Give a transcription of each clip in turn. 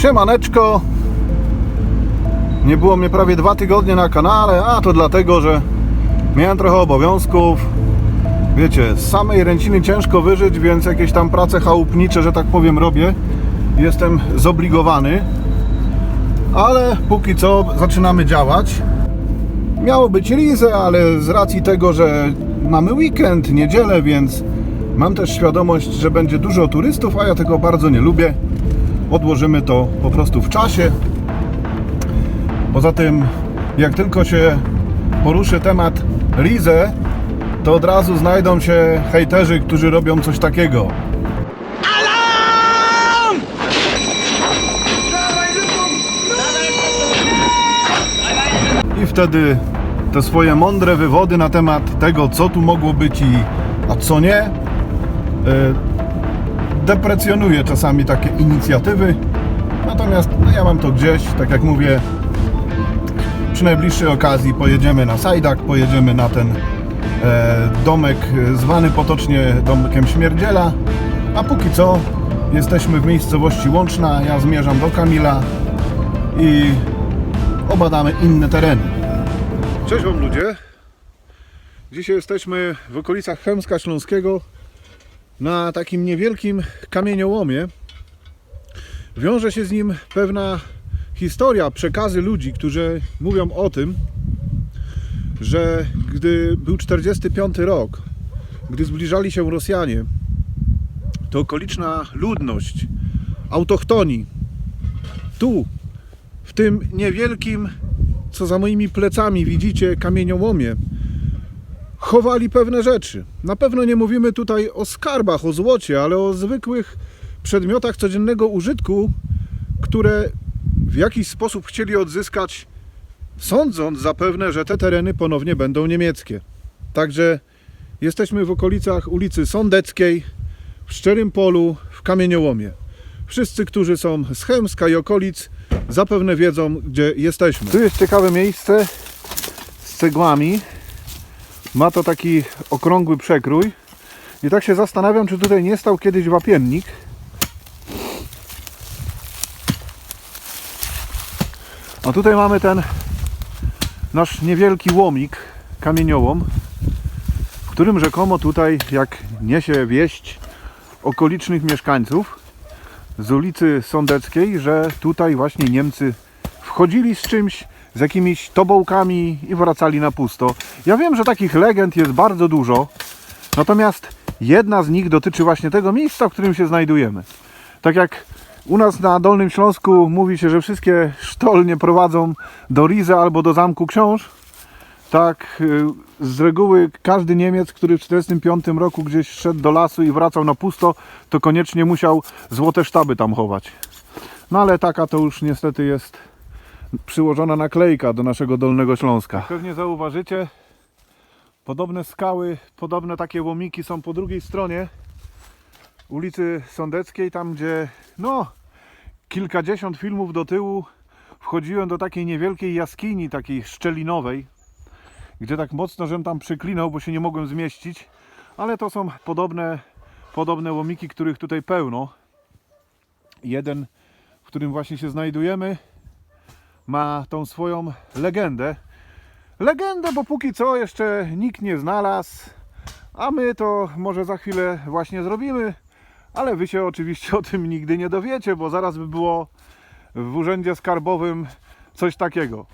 Siemaneczko. Nie było mnie prawie dwa tygodnie na kanale, a to dlatego, że miałem trochę obowiązków. Wiecie, z samej ręciny ciężko wyżyć, więc jakieś tam prace chałupnicze, że tak powiem, robię. Jestem zobligowany. Ale póki co zaczynamy działać. Miało być Rize, ale z racji tego, że mamy weekend, niedzielę, więc mam też świadomość, że będzie dużo turystów, a ja tego bardzo nie lubię. Odłożymy to po prostu w czasie. Poza tym, jak tylko się poruszy temat Rize, to od razu znajdą się hejterzy, którzy robią coś takiego. I wtedy te swoje mądre wywody na temat tego, co tu mogło być i a co nie, e, deprecjonuję czasami takie inicjatywy. Natomiast no, ja mam to gdzieś, tak jak mówię, przy najbliższej okazji pojedziemy na Sajdak, pojedziemy na ten e, domek e, zwany potocznie domkiem Śmierdziela, a póki co jesteśmy w miejscowości Łączna, ja zmierzam do Kamila i obadamy inne tereny. Cześć Wam ludzie. Dzisiaj jesteśmy w okolicach Chełmska Śląskiego na takim niewielkim kamieniołomie. Wiąże się z nim pewna historia, przekazy ludzi, którzy mówią o tym, że gdy był 45 rok, gdy zbliżali się Rosjanie, to okoliczna ludność, autochtoni, tu, w tym niewielkim, co za moimi plecami widzicie, kamieniołomie, chowali pewne rzeczy. Na pewno nie mówimy tutaj o skarbach, o złocie, ale o zwykłych przedmiotach codziennego użytku, które w jakiś sposób chcieli odzyskać, sądząc zapewne, że te tereny ponownie będą niemieckie. Także jesteśmy w okolicach ulicy Sądeckiej, w Szczerym Polu, w Kamieniołomie. Wszyscy, którzy są z Chełmska i okolic, zapewne wiedzą, gdzie jesteśmy. Tu jest ciekawe miejsce z cegłami. Ma to taki okrągły przekrój. I tak się zastanawiam, czy tutaj nie stał kiedyś wapiennik. A tutaj mamy ten nasz niewielki łomik, kamieniołom, w którym rzekomo tutaj, jak niesie wieść okolicznych mieszkańców z ulicy Sądeckiej, że tutaj właśnie Niemcy wchodzili z czymś, z jakimiś tobołkami i wracali na pusto. Ja wiem, że takich legend jest bardzo dużo, natomiast jedna z nich dotyczy właśnie tego miejsca, w którym się znajdujemy. Tak jak u nas na Dolnym Śląsku mówi się, że wszystkie sztolnie prowadzą do Rize albo do Zamku Książ, tak y, z reguły każdy Niemiec, który w 1945 roku gdzieś szedł do lasu i wracał na pusto, to koniecznie musiał złote sztaby tam chować. No ale taka to już niestety jest przyłożona naklejka do naszego Dolnego Śląska. Pewnie zauważycie, podobne skały, podobne takie łomiki są po drugiej stronie ulicy Sądeckiej, tam gdzie no kilkadziesiąt filmów do tyłu wchodziłem do takiej niewielkiej jaskini, takiej szczelinowej, gdzie tak mocno, żem tam przyklinał, bo się nie mogłem zmieścić, ale to są podobne, podobne łomiki, których tutaj pełno. Jeden, w którym właśnie się znajdujemy, ma tą swoją legendę. Legendę, bo póki co jeszcze nikt nie znalazł, a my to może za chwilę właśnie zrobimy, ale wy się oczywiście o tym nigdy nie dowiecie, bo zaraz by było w urzędzie skarbowym coś takiego.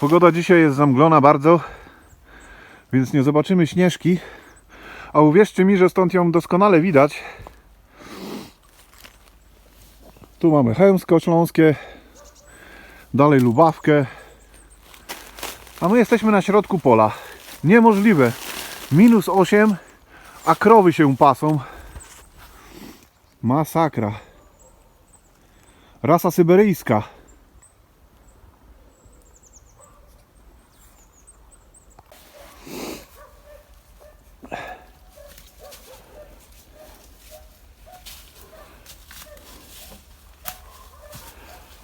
Pogoda dzisiaj jest zamglona bardzo, więc nie zobaczymy śnieżki. A uwierzcie mi, że stąd ją doskonale widać. Tu mamy Chełmsko Śląskie, dalej Lubawkę. A my jesteśmy na środku pola. Niemożliwe. Minus 8, a krowy się pasą. Masakra. Rasa syberyjska.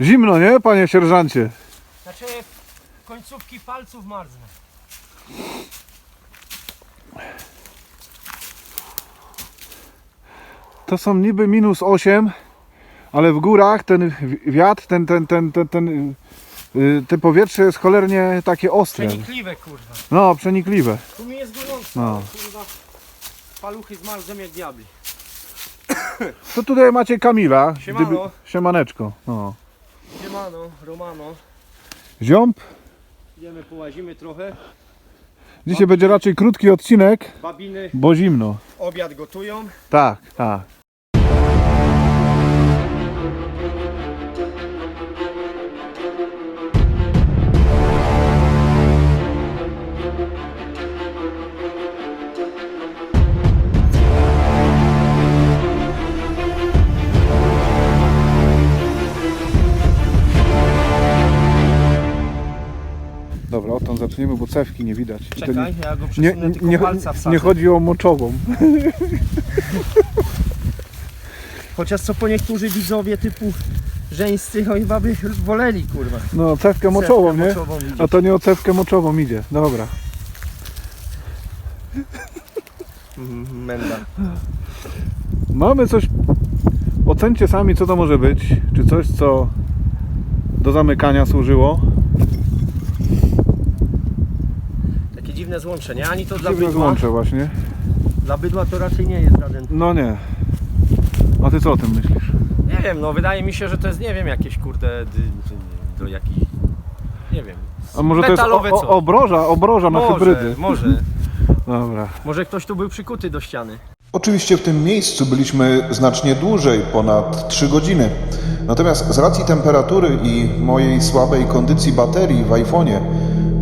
Zimno, nie, panie sierżancie? Znaczy końcówki palców marzną. To są niby minus 8, ale w górach ten wi- wiatr, ten, ten, ten, ten, ten, y, te powietrze jest cholernie takie ostre. Przenikliwe kurwa. No, przenikliwe. Tu mi jest gorąco, No. kurwa. Paluchy zmarzłem jak diabli. To tutaj macie Kamila. Siemano. Siemaneczko. No. Siemano, Romano. Ziąb. Idziemy, połazimy trochę. Dzisiaj będzie raczej krótki odcinek, Babiny bo zimno. obiad gotują. Tak, tak. Zaczniemy, bo cewki nie widać. Czekaj, ja go nie, przesunę nie, tylko nie, palca wsadzę. nie chodzi o moczową. Chociaż co po niektórzy widzowie typu żeńscy chyba by woleli kurwa. No, cewkę moczową, Cewkę nie? moczową. A to nie o cewkę moczową idzie. Dobra. Mhm, Menda. Mamy coś. Ocencie sami, co to może być. Czy coś, co do zamykania służyło. Takie dziwne złącze, nie? Ani to dla Dziwne bydła. złącze właśnie. Dla bydła to raczej nie jest żaden. No nie. A ty co o tym myślisz? Nie wiem, no wydaje mi się, że to jest, nie wiem, jakieś kurde dy, dy, do jakichś, nie wiem. A może to jest Metalowe o, o, coś. obroża, obroża na Może, hybrydy. może. Dobra. Może ktoś tu był przykuty do ściany. Oczywiście w tym miejscu byliśmy znacznie dłużej, ponad 3 godziny. Natomiast z racji temperatury i mojej słabej kondycji baterii w iPhone'ie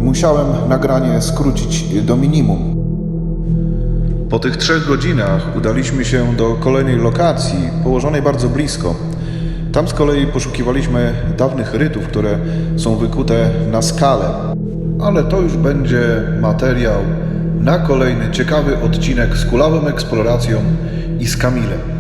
musiałem nagranie skrócić do minimum. Po tych trzech godzinach udaliśmy się do kolejnej lokacji, położonej bardzo blisko. Tam z kolei poszukiwaliśmy dawnych rytów, które są wykute na skalę. Ale to już będzie materiał na kolejny ciekawy odcinek z kulawą eksploracją i z Kamilem.